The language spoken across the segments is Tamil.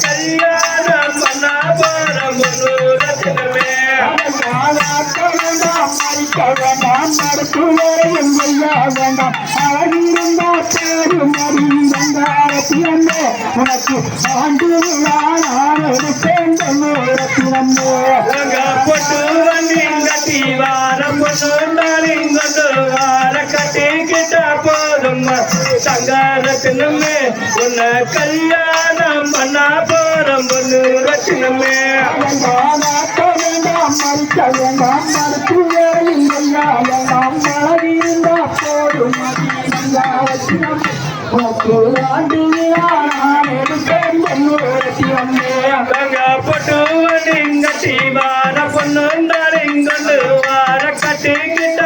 கல்யாணம் பண்ண போற முன்னு ரத்தினமே வேண்டாம் மறுப்பு வேண்டாம் அழகிருந்தா பேரு மறி ரங்காரத்தினமே உனக்கு ஆண்டு விழா நான் எடுப்பேன் ரத்தினமே ரங்க பொட்டு வண்டி கட்டி வார பொண்ணு நாரிங்கொண்டு வார கட்டி கிட்ட போதும். சங்காரத்தினமே உன்னை கல்யாணம் பண்ண போறோம் பொண்ணு ரத்தினமே மாலாக்க வேண்டாம் மறிக்க வேண்டாம் மறுப்பு வேறையும் செய்ய வேண்டாம் போதும். ரங்காரத்தினமே உனக்கு ஆண்டு விழா நான் எடுப்பேன் ரத்தினமே ரங்க பொட்டு வண்டி கட்டி வார பொண்ணு நாரிங்கொண்டு வார கட்டி கிட்ட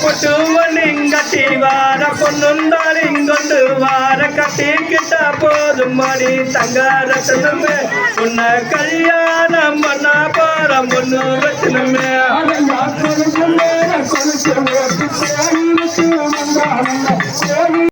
పొట్టు నింగటివార పొన్నుందాలి ఇంగొట్టు వార కట్టి కిట్ట పోదు మడి సంగారతనమే ఉన్న కళ్యాణం మన పారం ఉన్న రచనమే కొనుక్కునే కొనుక్కునే